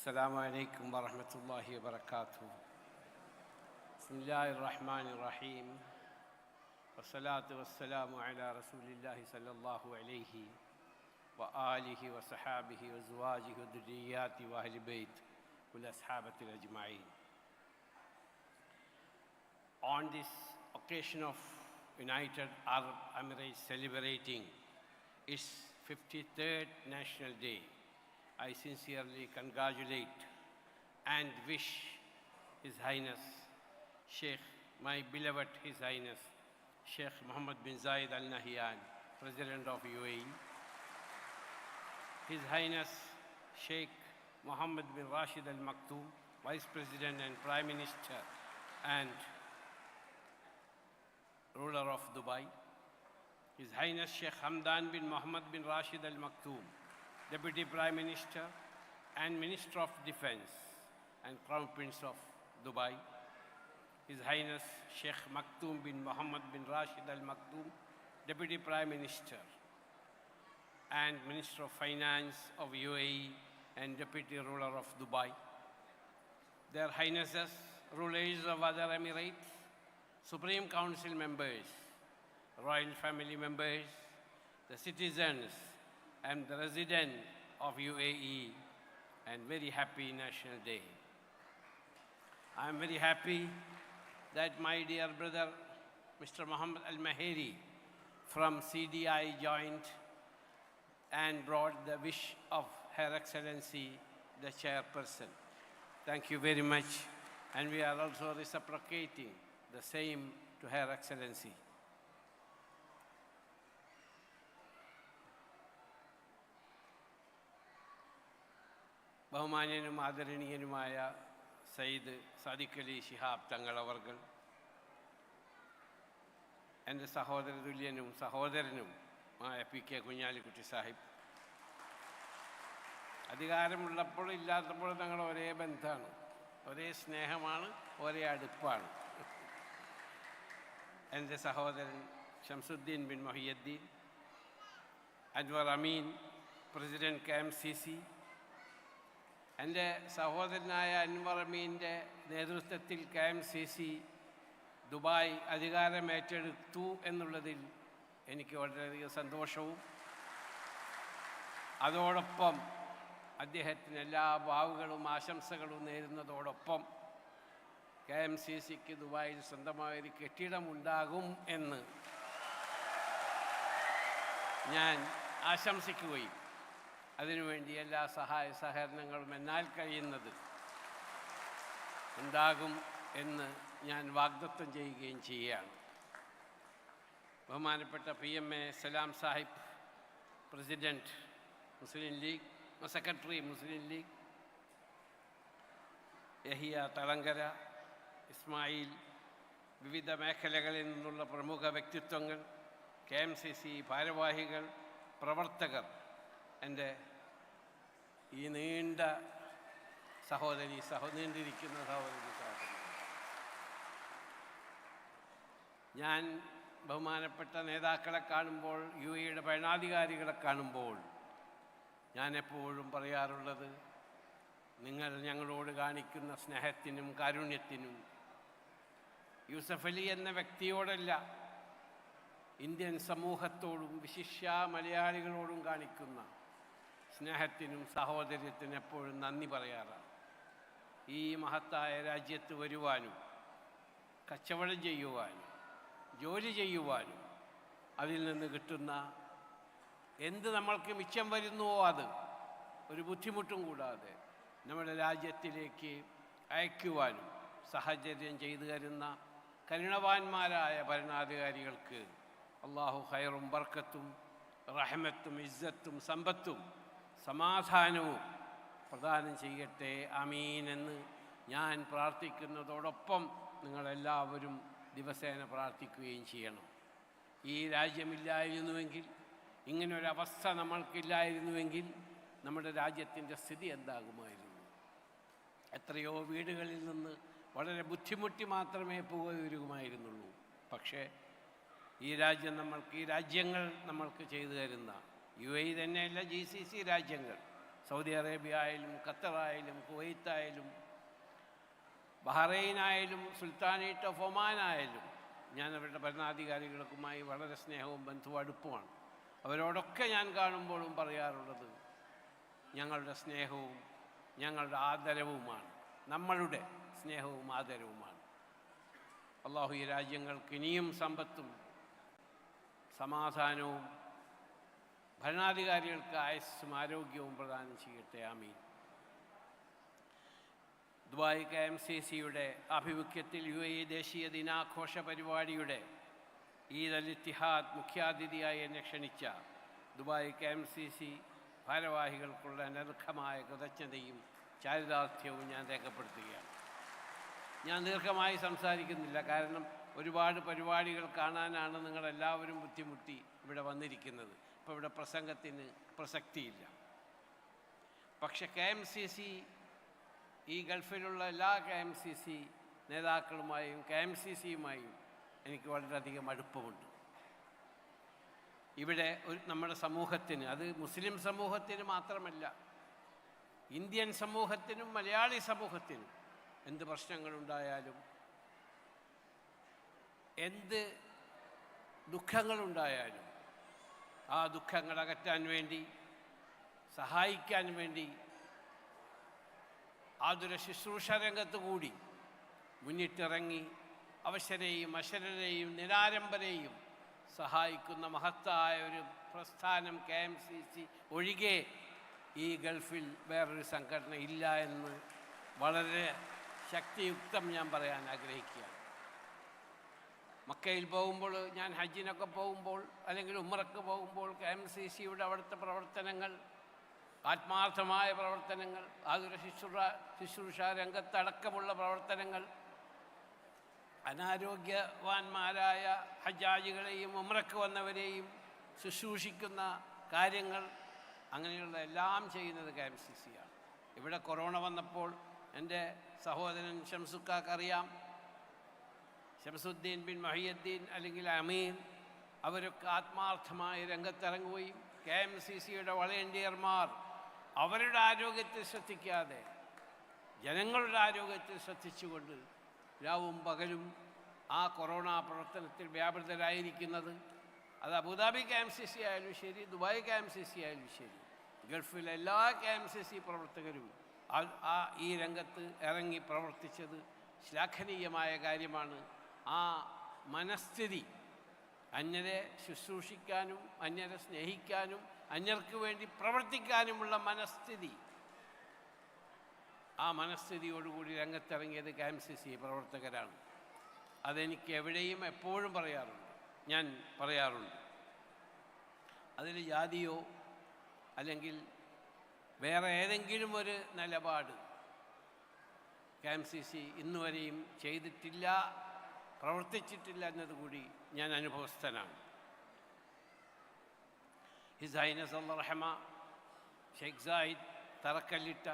السلام عليكم ورحمة الله وبركاته بسم الله الرحمن الرحيم والصلاة والسلام على رسول الله صلى الله عليه وآله وصحابه وزواجه وذرياته وأهل بيت والأصحابة الأجمعين On this occasion of United Arab Emirates celebrating its 53rd National Day, I sincerely congratulate and wish His Highness Sheikh, my beloved His Highness Sheikh Mohammed bin Zayed Al Nahyan, President of UAE, His Highness Sheikh Mohammed bin Rashid Al Maktoum, Vice President and Prime Minister and ruler of Dubai, His Highness Sheikh Hamdan bin Mohammed bin Rashid Al Maktoum, Deputy Prime Minister and Minister of Defense and Crown Prince of Dubai, His Highness Sheikh Maktoum bin Mohammed bin Rashid Al Maktoum, Deputy Prime Minister and Minister of Finance of UAE and Deputy Ruler of Dubai, Their Highnesses, rulers of other Emirates, Supreme Council members, royal family members, the citizens and the resident of UAE, and very happy National Day. I am very happy that my dear brother, Mr. Muhammad Al Maheri from CDI joined and brought the wish of Her Excellency, the chairperson. Thank you very much, and we are also reciprocating the same to Her Excellency. ബഹുമാന്യനും ആദരണീയനുമായ Sayyid Sadiq Ali Shihab തങ്ങളവർകൾ എന്റെ സഹോദര തുല്യനും സഹോദരനും ആയ P K Kunhalikutty Sahib. അധികാരമുള്ളപ്പോൾ ഇല്ലാത്തപ്പോൾ ഞങ്ങൾ ഒരേ ബന്ധമാണ് ഒരേ സ്നേഹമാണ് ഒരേ അടുപ്പാണ്. എന്റെ സഹോദരൻ Shamsuddin bin Mohiuddin Anwar Ameen president K M C C എന്റെ സഹോദരനായ അൻവർ അമീന്റെ നേതൃത്വത്തിൽ K M C C Dubai അധികാരം ഏറ്റെടുത്തു എന്നുള്ളതിൽ എനിക്ക് വളരെയധികം സന്തോഷവും. അതോടൊപ്പം അദ്ദേഹത്തിന് എല്ലാ ഭാവുകളും ആശംസകളും നേരുന്നതോടൊപ്പം കെ എം സി സിക്ക് ദുബായിൽ സ്വന്തമായൊരു കെട്ടിടമുണ്ടാകും എന്ന് ഞാൻ ആശംസിക്കുകയും അതിനുവേണ്ടി എല്ലാ സഹായ സഹകരണങ്ങളും എന്നാൽ കഴിയുന്നത് ഉണ്ടാകും എന്ന് ഞാൻ വാഗ്ദത്വം ചെയ്യുകയും ചെയ്യുകയാണ്. ബഹുമാനപ്പെട്ട P M A Salam Sahib president Muslim League secretary Muslim League Yahya Thalangara Ismail വിവിധ മേഖലകളിൽ നിന്നുള്ള പ്രമുഖ വ്യക്തിത്വങ്ങൾ കെ എം സി സി ഭാരവാഹികൾ പ്രവർത്തകർ എന്റെ ഈ നീണ്ട സഹോദരി സഹോ നീണ്ടിരിക്കുന്ന സഹോദരി ഞാൻ ബഹുമാനപ്പെട്ട നേതാക്കളെ കാണുമ്പോൾ യു എയുടെ ഭരണാധികാരികളെ കാണുമ്പോൾ ഞാൻ എപ്പോഴും പറയാറുള്ളത് നിങ്ങൾ ഞങ്ങളോട് കാണിക്കുന്ന സ്നേഹത്തിനും കാരുണ്യത്തിനും യൂസഫ് അലി എന്ന വ്യക്തിയോടല്ല ഇന്ത്യൻ സമൂഹത്തോടും വിശിഷ്യ മലയാളികളോടും കാണിക്കുന്ന സ്നേഹത്തിനും സഹോദര്യത്തിനും എപ്പോഴും നന്ദി പറയാറാണ്. ഈ മഹത്തായ രാജ്യത്ത് വരുവാനും കച്ചവടം ചെയ്യുവാനും ജോലി ചെയ്യുവാനും അതിൽ നിന്ന് കിട്ടുന്ന എന്ത് നമ്മൾക്ക് മിച്ചം വരുന്നുവോ അത് ഒരു ബുദ്ധിമുട്ടും കൂടാതെ നമ്മുടെ രാജ്യത്തിലേക്ക് അയക്കുവാനും സാഹചര്യം ചെയ്തു തരുന്ന കരുണവാന്മാരായ ഭരണാധികാരികൾക്ക് അള്ളാഹു ഖൈറും ബർക്കത്തും റഹമത്തും ഇസ്സത്തും സമ്പത്തും സമാധാനവും പ്രദാനം ചെയ്യട്ടെ അമീൻ എന്ന് ഞാൻ പ്രാർത്ഥിക്കുന്നതോടൊപ്പം നിങ്ങളെല്ലാവരും ദിവസേന പ്രാർത്ഥിക്കുകയും ചെയ്യണം. ഈ രാജ്യമില്ലായിരുന്നുവെങ്കിൽ ഇങ്ങനൊരവസ്ഥ നമ്മൾക്കില്ലായിരുന്നുവെങ്കിൽ നമ്മുടെ രാജ്യത്തിന്റെ സ്ഥിതി എന്താകുമായിരുന്നു? എത്രയോ വീടുകളിൽ നിന്ന് വളരെ ബുദ്ധിമുട്ടി മാത്രമേ പോകുമായിരുന്നുള്ളൂ പക്ഷേ ഈ രാജ്യം നമ്മൾക്ക് ഈ രാജ്യങ്ങൾ നമ്മൾക്ക് ചെയ്തു തരുന്ന യു എ തന്നെയല്ല ജി സി സി രാജ്യങ്ങൾ. സൗദി അറേബ്യ ആയാലും ഖത്തറായാലും കുവൈത്തായാലും ബഹ്റൈനായാലും സുൽത്താനേറ്റ് ഓഫ് ഒമാനായാലും ഞാൻ അവരുടെ ഭരണാധികാരികൾക്കുമായി വളരെ സ്നേഹവും ബന്ധവും അടുപ്പമാണ്. അവരോടൊക്കെ ഞാൻ കാണുമ്പോഴും പറയാറുള്ളത് ഞങ്ങളുടെ സ്നേഹവും ഞങ്ങളുടെ ആദരവുമാണ്. നമ്മളുടെ സ്നേഹവും ആദരവുമാണ്. അള്ളാഹു ഈ രാജ്യങ്ങൾക്ക് ഇനിയും സമ്പത്തും സമാധാനവും ഭരണാധികാരികൾക്ക് ആയുസ്സും ആരോഗ്യവും പ്രദാനം ചെയ്യട്ടെ ആമീൻ. ദുബായ് കെ എം സി സിയുടെ ആഭിമുഖ്യത്തിൽ യു എ ദേശീയ ദിനാഘോഷ പരിപാടിയുടെ ഈദ് അൽ ഇത്തിഹാദ് മുഖ്യാതിഥിയായി എന്നെ ക്ഷണിച്ച Dubai K M C C ഭാരവാഹികൾക്കുള്ള അനർഹമായ കൃതജ്ഞതയും ചാരിതാർത്ഥ്യവും ഞാൻ രേഖപ്പെടുത്തുകയാണ്. ഞാൻ ദീർഘമായി സംസാരിക്കുന്നില്ല കാരണം ഒരുപാട് പരിപാടികൾ കാണാനാണ് നിങ്ങളെല്ലാവരും ബുദ്ധിമുട്ടി ഇവിടെ വന്നിരിക്കുന്നത്. ഇപ്പോൾ ഇവിടെ പ്രസംഗത്തിന് പ്രസക്തിയില്ല. പക്ഷെ കെ എം സി സി ഈ ഗൾഫിലുള്ള എല്ലാ കെ എം സി സി നേതാക്കളുമായും കെ എം സി സിയുമായും എനിക്ക് വളരെയധികം അടുപ്പമുണ്ട്. ഇവിടെ ഒരു നമ്മുടെ സമൂഹത്തിന് അത് മുസ്ലിം സമൂഹത്തിന് മാത്രമല്ല ഇന്ത്യൻ സമൂഹത്തിനും മലയാളി സമൂഹത്തിനും എന്ത് പ്രശ്നങ്ങളുണ്ടായാലും എന്ത് ദുഃഖങ്ങളുണ്ടായാലും ആ ദുഃഖങ്ങൾ അകറ്റാൻ വേണ്ടി സഹായിക്കാൻ വേണ്ടി ആതുര ശുശ്രൂഷ രംഗത്ത് കൂടി മുന്നിട്ടിറങ്ങി അവശരെയും അശരരെയും നിരാരംഭരെയും സഹായിക്കുന്ന മഹത്തായ ഒരു പ്രസ്ഥാനം കെ എം സി സി ഒഴികെ ഈ ഗൾഫിൽ വേറൊരു സംഘടന ഇല്ല എന്ന് വളരെ ശക്തിയുക്തം ഞാൻ പറയാൻ ആഗ്രഹിക്കുകയാണ്. മക്കയിൽ പോകുമ്പോൾ ഞാൻ ഹജ്ജിനൊക്കെ പോകുമ്പോൾ അല്ലെങ്കിൽ ഉമ്മറക്ക് പോകുമ്പോൾ കെ എം സി സിയുടെ അവിടുത്തെ പ്രവർത്തനങ്ങൾ ആത്മാർത്ഥമായ പ്രവർത്തനങ്ങൾ ആതുര ശുശ്രൂഷ ശുശ്രൂഷ രംഗത്തടക്കമുള്ള പ്രവർത്തനങ്ങൾ അനാരോഗ്യവാന്മാരായ ഹജ്ജാജികളെയും ഉമ്രക്ക് വന്നവരെയും ശുശ്രൂഷിക്കുന്ന കാര്യങ്ങൾ അങ്ങനെയുള്ള എല്ലാം ചെയ്യുന്നത് കെ എം സി സിയാണ് ഇവിടെ കൊറോണ വന്നപ്പോൾ എന്റെ സഹോദരൻ ഷംസുക്കാക്കറിയാം ഷംസുദ്ദീൻ ബിൻ മഹിയുദ്ദീൻ അല്ലെങ്കിൽ അമീർ അവരൊക്കെ ആത്മാർത്ഥമായി രംഗത്തിറങ്ങുകയും കെ എം സി സിയുടെ വളണ്ടിയർമാർ അവരുടെ ആരോഗ്യത്തെ ശ്രദ്ധിക്കാതെ ജനങ്ങളുടെ ആരോഗ്യത്തെ ശ്രദ്ധിച്ചുകൊണ്ട് രാവും പകലും ആ കൊറോണ പ്രവർത്തനത്തിൽ വ്യാപൃതരായിരിക്കുന്നത്. അത് Abu Dhabi K M C C ആയാലും ശരി Dubai K M C C ആയാലും ശരി ഗൾഫിലെ എല്ലാ കെ എം സി സി പ്രവർത്തകരും ആ- ആ ഈ രംഗത്ത് ഇറങ്ങി പ്രവർത്തിച്ചത് ശ്ലാഘനീയമായ കാര്യമാണ്. ആ മനസ്ഥിതി അന്യരെ ശുശ്രൂഷിക്കാനും അന്യരെ സ്നേഹിക്കാനും അന്യർക്ക് വേണ്ടി പ്രവർത്തിക്കാനുമുള്ള മനസ്ഥിതി. ആ മനസ്ഥിതിയോടുകൂടി രംഗത്തിറങ്ങിയത് കെ എം സി സി പ്രവർത്തകരാണ്. അതെനിക്ക് എവിടെയും എപ്പോഴും പറയാറുണ്ട്. ഞാൻ പറയാറുണ്ട്. അതിൽ ജാതിയോ അല്ലെങ്കിൽ വേറെ ഏതെങ്കിലും ഒരു നിലപാട് കെ എം സി സി ഇന്നുവരെയും ചെയ്തിട്ടില്ല പ്രവർത്തിച്ചിട്ടില്ല എന്നതുകൂടി ഞാൻ അനുഭവസ്ഥനാണ്. ഹിസൈന സല്ലറഹമ ഷെയ്ഖ് സായിദ് തറക്കല്ലിട്ട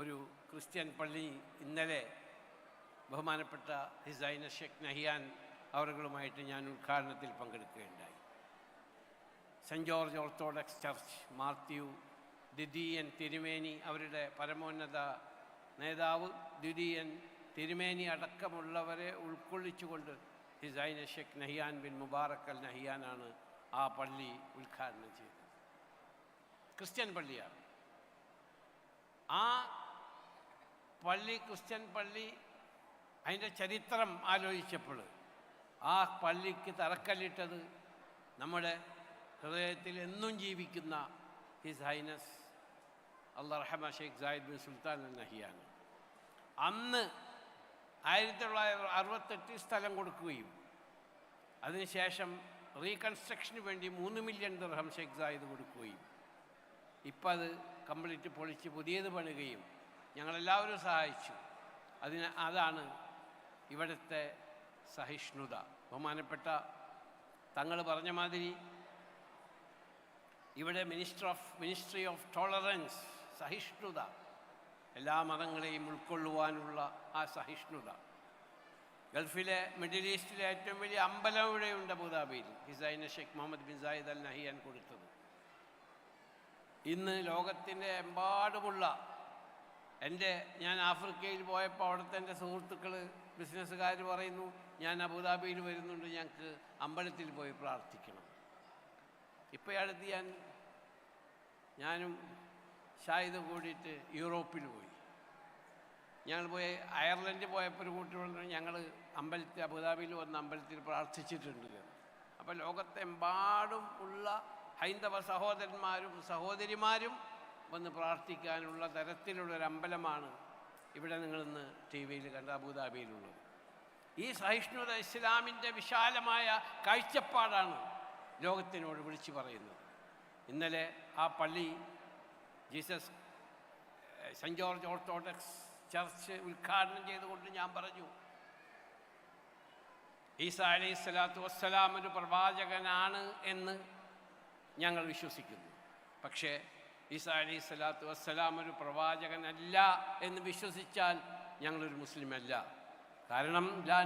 ഒരു ക്രിസ്ത്യൻ പള്ളി ഇന്നലെ ബഹുമാനപ്പെട്ട ഹിസൈന ഷെയ്ഖ് നഹിയാൻ അവരുകളുമായിട്ട് ഞാൻ ഉദ്ഘാടനത്തിൽ പങ്കെടുക്കുകയുണ്ടായി. Saint George Orthodox Church Mathew ദ്വിതീയൻ തിരുമേനി അവരുടെ പരമോന്നത നേതാവ് ദ്വിതീയൻ തിരുമേനി അടക്കമുള്ളവരെ ഉൾക്കൊള്ളിച്ചുകൊണ്ട് ഹിസൈന ഷെഖ് നഹിയാൻ ബിൻ മുബാറക്കൽ നഹിയാനാണ് ആ പള്ളി ഉദ്ഘാടനം ചെയ്തത്. ക്രിസ്ത്യൻ പള്ളിയാണ്. ആ പള്ളി ക്രിസ്ത്യൻ പള്ളി അതിന്റെ ചരിത്രം ആലോചിച്ചപ്പോൾ ആ പള്ളിക്ക് തറക്കല്ലിട്ടത് നമ്മുടെ ഹൃദയത്തിൽ എന്നും ജീവിക്കുന്ന ഹിസ് ഹൈനസ് അള്ളാഹ് റഹമ ഷെയ്ഖ് സായിദ് ബിൻ സുൽത്താൻ നഹിയാണ് അന്ന് ആയിരത്തി തൊള്ളായിരത്തി അറുപത്തെട്ടിൽ സ്ഥലം കൊടുക്കുകയും അതിനുശേഷം റീകൺസ്ട്രക്ഷന് വേണ്ടി മൂന്ന് മില്യൺ ദിർഹം ഷെയ്ഖ് സായിദ് കൊടുക്കുകയും ഇപ്പം അത് കംപ്ലീറ്റ് പൊളിച്ച് പുതിയത് പണിയുകയും ഞങ്ങളെല്ലാവരും സഹായിച്ചു. അതിന് അതാണ് ഇവിടുത്തെ സഹിഷ്ണുത. ബഹുമാനപ്പെട്ട തങ്ങൾ പറഞ്ഞ മാതിരി ഇവിടെ minister of ministry of tolerance സഹിഷ്ണുത. എല്ലാ മതങ്ങളെയും ഉൾക്കൊള്ളുവാനുള്ള ആ സഹിഷ്ണുത. ഗൾഫിലെ മിഡിൽ ഈസ്റ്റിലെ ഏറ്റവും വലിയ അമ്പലം ഇവിടെയുണ്ട് അബുദാബിയിൽ. His highness Sheikh Mohammed bin Zayed Al Nahyan കൊടുത്തത്. ഇന്ന് ലോകത്തിന്റെ എമ്പാടുമുള്ള എന്റെ ഞാൻ ആഫ്രിക്കയിൽ പോയപ്പോൾ അവിടുത്തെ എന്റെ സുഹൃത്തുക്കൾ ബിസിനസ്സുകാർ പറയുന്നു ഞാൻ അബുദാബിയിൽ വരുന്നുണ്ട് ഞങ്ങൾക്ക് അമ്പലത്തിൽ പോയി പ്രാർത്ഥിക്കണം. ഇപ്പോൾ അടുത്ത് ഞാൻ ഞാനും ഷാഹിദ് കൂടിയിട്ട് യൂറോപ്പിൽ പോയി. ഞങ്ങൾ പോയി അയർലൻഡ് പോയപ്പോൾ ഒരു കൂട്ടി പറഞ്ഞു ഞങ്ങൾ അമ്പലത്തിൽ അബുദാബിയിൽ വന്ന അമ്പലത്തിൽ പ്രാർത്ഥിച്ചിട്ടുണ്ട്. അപ്പോൾ ലോകത്തെമ്പാടും ഉള്ള ഹൈന്ദവ സഹോദരന്മാരും സഹോദരിമാരും വന്ന് പ്രാർത്ഥിക്കാനുള്ള തരത്തിലുള്ളൊരു അമ്പലമാണ് ഇവിടെ നിങ്ങളിന്ന് ടി വിയിൽ കണ്ട അബുദാബിയിലുള്ളത്. ഈ സഹിഷ്ണുത ഇസ്ലാമിന്റെ വിശാലമായ കാഴ്ചപ്പാടാണ് ലോകത്തിനോട് വിളിച്ചു പറയുന്നത്. ഇന്നലെ ആ പള്ളി Jesus Saint Saint George Orthodox Church ഉദ്ഘാടനം ചെയ്തുകൊണ്ട് ഞാൻ പറഞ്ഞു ഈസ അലൈഹി സ്വലാത്തു വസ്സലാം ഒരു പ്രവാചകനാണ് എന്ന് ഞങ്ങൾ വിശ്വസിക്കുന്നു. പക്ഷേ ഈസ അലൈഹി സ്വലാത്തു വസ്സലാം ഒരു പ്രവാചകനല്ല എന്ന് വിശ്വസിച്ചാൽ ഞങ്ങളൊരു മുസ്ലിമല്ല. കാരണം ലാ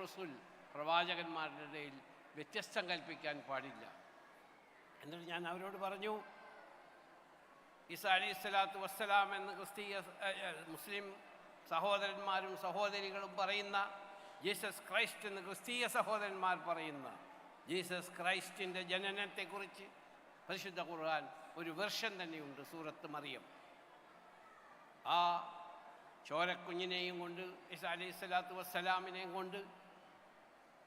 റുസുൽ പ്രവാചകന്മാരുടെ ഇടയിൽ വ്യത്യസ്തം കൽപ്പിക്കാൻ പാടില്ല. എന്നിട്ട് ഞാൻ അവരോട് പറഞ്ഞു ഈസ അലൈഹി സ്വലാത്തു വസ്സലാം എന്ന് ക്രിസ്തീയ മുസ്ലിം സഹോദരന്മാരും സഹോദരികളും പറയുന്ന ജീസസ് ക്രൈസ്റ്റ് എന്ന് ക്രിസ്തീയ സഹോദരന്മാർ പറയുന്ന ജീസസ് ക്രൈസ്റ്റിന്റെ ജനനത്തെക്കുറിച്ച് പരിശുദ്ധ ഖുർആൻ ഒരു വെർഷൻ തന്നെയുണ്ട് സൂറത്ത് മറിയം. ആ ചോരക്കുഞ്ഞിനെയും കൊണ്ട് ഈസ അലൈഹി സ്വലാത്തു വസ്സലാമിനെയും കൊണ്ട്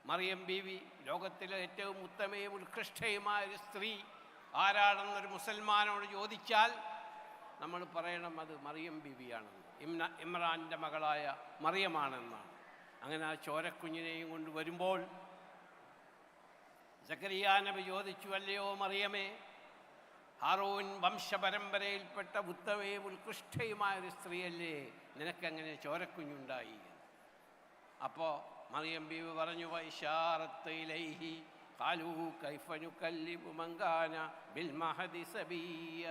മറിയം ബീവി ലോകത്തിലെ ഏറ്റവും ഉത്തമയും ഉത്കൃഷ്ടയുമായ ഒരു സ്ത്രീ ആരാണെന്നൊരു മുസൽമാനോട് ചോദിച്ചാൽ നമ്മൾ പറയണം അത് മറിയം ബിബിയാണെന്ന് ഇമ്ന ഇമ്രാന്റെ മകളായ മറിയമാണെന്നാണ്. അങ്ങനെ ആ ചോരക്കുഞ്ഞിനെയും കൊണ്ട് വരുമ്പോൾ സക്കരിയാ നബി ചോദിച്ചു അല്ലയോ മറിയമേ ഹാറൂൻ വംശപരമ്പരയിൽപ്പെട്ട ഉത്തമയും ഉത്കൃഷ്ടയുമായ ഒരു സ്ത്രീയല്ലേ നിനക്കെങ്ങനെ ചോരക്കുഞ്ഞുണ്ടായി? അപ്പോൾ മറിയം ബീവ് പറഞ്ഞു വൈശാറത്തൈലൈഹി കാലു കൈഫനു കല്ലിബു മങ്കാന ബിൽ മഹദി സബിയ.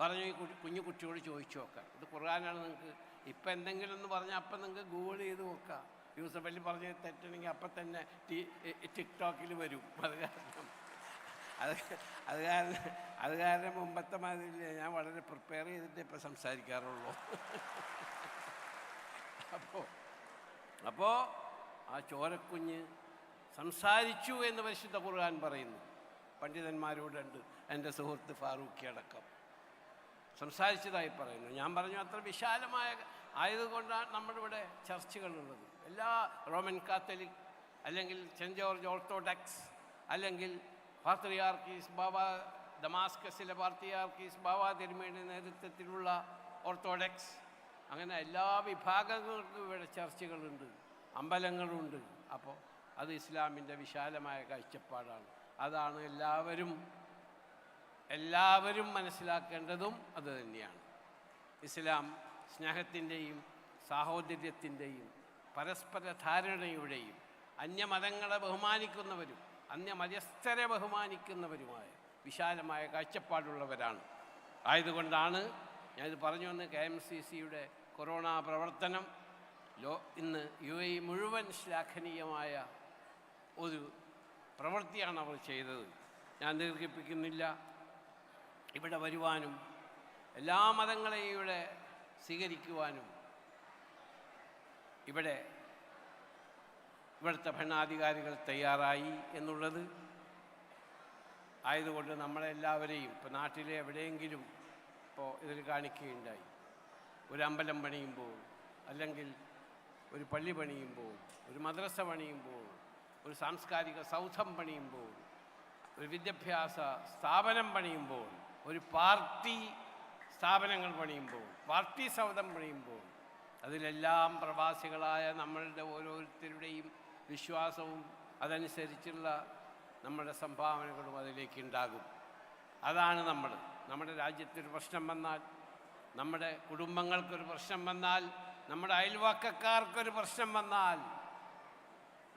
പറഞ്ഞു ഈ കുഞ്ഞു കുട്ടിയോട് ചോദിച്ചു നോക്കാം. ഇത് ഖുർആനാണ് നിങ്ങൾക്ക്. ഇപ്പം എന്തെങ്കിലും എന്ന് പറഞ്ഞാൽ അപ്പം നിങ്ങൾക്ക് ഗൂഗിൾ ചെയ്ത് നോക്കാം. യൂസഫ് അലി പറഞ്ഞ് തെറ്റണമെങ്കിൽ അപ്പം തന്നെ ടി ടിക്ടോക്കിൽ വരും. അത് കാരണം അത് അത് കാരണം അത് കാരണം മുമ്പത്തെ മാതിരി ഞാൻ വളരെ പ്രിപ്പയർ ചെയ്തിട്ട് ഇപ്പം സംസാരിക്കാറുള്ളൂ. അപ്പോൾ അപ്പോൾ ആ ചോരക്കുഞ്ഞ് സംസാരിച്ചു എന്ന് പരിശുദ്ധ ഖുർആൻ പറയുന്നു. പണ്ഡിതന്മാരോടുണ്ട്. എന്റെ സുഹൃത്ത് ഫാറൂഖി അടക്കം. സംസാരിച്ചതായി പറയുന്നു. ഞാൻ പറഞ്ഞു അത്ര വിശാലമായ ആയതുകൊണ്ടാണ് നമ്മുടെ ഇവിടെ ചർച്ചകളുള്ളത്. എല്ലാ റോമൻ കാത്തലിക് അല്ലെങ്കിൽ സെന്റ് ജോർജ് ഓർത്തോഡക്സ് അല്ലെങ്കിൽ പാത്രിയാർക്കീസ് ബാബ ദമാസ്കസിലെ പാർത്തിയാർക്കീസ് ബാബ തിരുമയുടെ നേതൃത്വത്തിലുള്ള ഓർത്തോഡക്സ് അങ്ങനെ എല്ലാ വിഭാഗങ്ങൾക്കും ഇവിടെ ചർച്ചകളുണ്ട്. അമ്പലങ്ങളുണ്ട്. അപ്പോൾ അത് ഇസ്ലാമിന്റെ വിശാലമായ കാഴ്ചപ്പാടാണ്. അതാണ് എല്ലാവരും എല്ലാവരും മനസ്സിലാക്കേണ്ടതും അത് തന്നെയാണ്. ഇസ്ലാം സ്നേഹത്തിന്റെയും സാഹോദര്യത്തിന്റെയും പരസ്പര ധാരണയുടെയും അന്യമതങ്ങളെ ബഹുമാനിക്കുന്നവരും അന്യമതസ്ഥരെ ബഹുമാനിക്കുന്നവരുമായ വിശാലമായ കാഴ്ചപ്പാടുള്ളവരാണ്. ആയതുകൊണ്ടാണ് ഞാനിത് പറഞ്ഞു വന്ന് കെ എം സി സിയുടെ കൊറോണ പ്രവർത്തനം ലോ ഇന്ന് യു എ മുഴുവൻ ശ്ലാഘനീയമായ ഒരു പ്രവൃത്തിയാണ് അവർ ചെയ്തത്. ഞാൻ ദീർഘിപ്പിക്കുന്നില്ല. ഇവിടെ വരുവാനും എല്ലാ മതങ്ങളെയും ഇവിടെ സ്വീകരിക്കുവാനും ഇവിടെ ഇവിടുത്തെ ഭരണാധികാരികൾ തയ്യാറായി എന്നുള്ളത് ആയതുകൊണ്ട് നമ്മളെല്ലാവരെയും ഇപ്പോൾ നാട്ടിലെ എവിടെയെങ്കിലും ഇപ്പോൾ ഇതിൽ കാണിക്കുകയുണ്ടായി. ഒരു അമ്പലം പണിയുമ്പോൾ അല്ലെങ്കിൽ ഒരു പള്ളി പണിയുമ്പോൾ ഒരു മദ്രസ പണിയുമ്പോൾ ഒരു സാംസ്കാരിക സൗധം പണിയുമ്പോൾ ഒരു വിദ്യാഭ്യാസ സ്ഥാപനം പണിയുമ്പോൾ ഒരു പാർട്ടി സ്ഥാപനങ്ങൾ പണിയുമ്പോൾ പാർട്ടി സൗധം പണിയുമ്പോൾ അതിലെല്ലാം പ്രവാസികളായ നമ്മളുടെ ഓരോരുത്തരുടെയും വിശ്വാസവും അതനുസരിച്ചുള്ള നമ്മുടെ സംഭാവനകളും അതിലേക്ക് ഉണ്ടാകും. അതാണ് നമ്മൾ. നമ്മുടെ രാജ്യത്തൊരു പ്രശ്നം വന്നാൽ നമ്മുടെ കുടുംബങ്ങൾക്കൊരു പ്രശ്നം വന്നാൽ നമ്മുടെ അയൽവാക്കക്കാർക്കൊരു പ്രശ്നം വന്നാൽ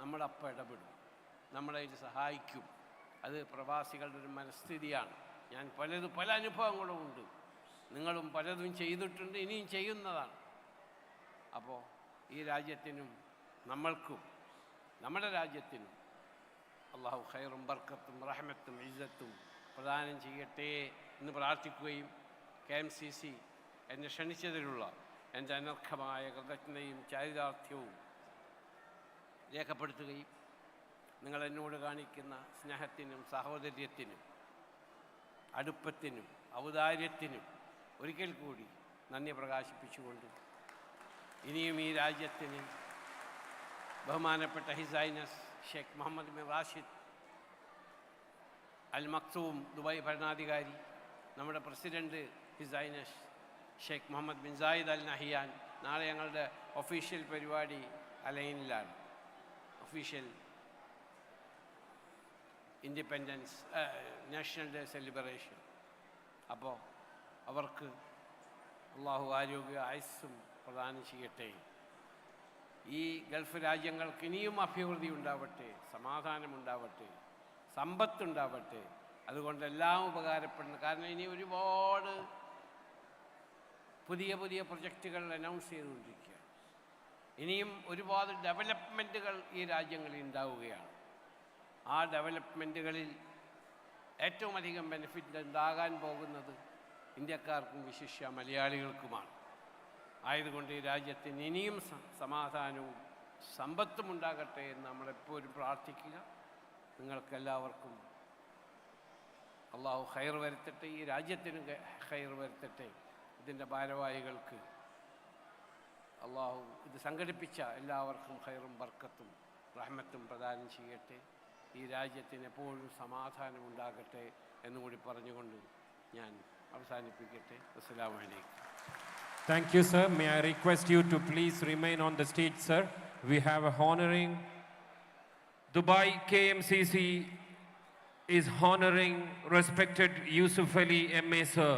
നമ്മളപ്പം ഇടപെടും. നമ്മളതിൽ സഹായിക്കും. അത് പ്രവാസികളുടെ ഒരു മനസ്ഥിതിയാണ്. ഞാൻ പലത് പല അനുഭവങ്ങളും ഉണ്ട്. നിങ്ങളും പലതും ചെയ്തിട്ടുണ്ട് ഇനിയും ചെയ്യുന്നതാണ്. അപ്പോൾ ഈ രാജ്യത്തിനും നമ്മൾക്കും നമ്മുടെ രാജ്യത്തിനും അള്ളാഹു ഖൈറും ബർക്കത്തും റഹമത്തും ഇജ്ജത്തും പ്രദാനം ചെയ്യട്ടെ എന്ന് പ്രാർത്ഥിക്കുകയും കെ എം സി സി എന്നെ ക്ഷണിച്ചതിലുള്ള എന്റെ അനർഘമായ കൃതജ്ഞതയും ചാരിതാർത്ഥ്യവും രേഖപ്പെടുത്തുകയും നിങ്ങൾ എന്നോട് കാണിക്കുന്ന സ്നേഹത്തിനും സഹോദര്യത്തിനും അടുപ്പത്തിനും ഔദാര്യത്തിനും ഒരിക്കൽ കൂടി നന്ദി പ്രകാശിപ്പിച്ചുകൊണ്ട് ഇനിയും ഈ രാജ്യത്തിന് ബഹുമാനപ്പെട്ട his highness Sheikh Mohammed bin Rashid Al Maktoum Dubai ഭരണാധികാരി നമ്മുടെ president his highness Sheikh Mohammed bin Zayed Al Nahyan നാളെ ഞങ്ങളുടെ ഒഫീഷ്യൽ പരിപാടി അലൈനിലാണ്. Official independence national day celebration അപ്പോൾ അവർക്ക് അള്ളാഹു ആരോഗ്യ ആയുസ്സും പ്രദാനം ചെയ്യട്ടെ. ഈ ഗൾഫ് രാജ്യങ്ങൾക്ക് ഇനിയും അഭിവൃദ്ധി ഉണ്ടാവട്ടെ സമാധാനമുണ്ടാവട്ടെ സമ്പത്തുണ്ടാവട്ടെ അതുകൊണ്ട് എല്ലാം ഉപകാരപ്പെടുന്നു. കാരണം ഇനി ഒരുപാട് പുതിയ പുതിയ പ്രൊജക്റ്റുകൾ അനൗൺസ് ചെയ്തുകൊണ്ടിരിക്കുകയാണ്. ഇനിയും ഒരുപാട് ഡെവലപ്മെന്റുകൾ ഈ രാജ്യങ്ങളിൽ ഉണ്ടാവുകയാണ്. ആ ഡെവലപ്മെന്റുകളിൽ ഏറ്റവും അധികം ബെനിഫിറ്റ് ഉണ്ടാകാൻ പോകുന്നത് ഇന്ത്യക്കാർക്കും വിശിഷ്യ മലയാളികൾക്കുമാണ്. ആയതുകൊണ്ട് ഈ രാജ്യത്തിന് ഇനിയും സമാധാനവും സമ്പത്തും ഉണ്ടാകട്ടെ എന്ന് നമ്മളെപ്പോഴും പ്രാർത്ഥിക്കുക. നിങ്ങൾക്കെല്ലാവർക്കും അള്ളാഹു ഹൈർ വരുത്തട്ടെ ഈ രാജ്യത്തിന് ഹൈർ വരുത്തട്ടെ. ഇതിന്റെ ഭാരവാഹികൾക്ക് അള്ളാഹു ഇത് സംഘടിപ്പിച്ച എല്ലാവർക്കും ഹൈറും ബർക്കത്തും റഹ്മത്തും പ്രദാനം ചെയ്യട്ടെ. ഈ രാജ്യത്തിന് എപ്പോഴും സമാധാനം ഉണ്ടാകട്ടെ എന്നുകൂടി പറഞ്ഞുകൊണ്ട് ഞാൻ അവസാനിപ്പിക്കട്ടെ അസ്സലാമു അലൈക്കും Thank you, sir. May I request you to please remain on the stage, sir? We have a honoring. Dubai KMCC is honoring respected Yusuf Ali MA, sir.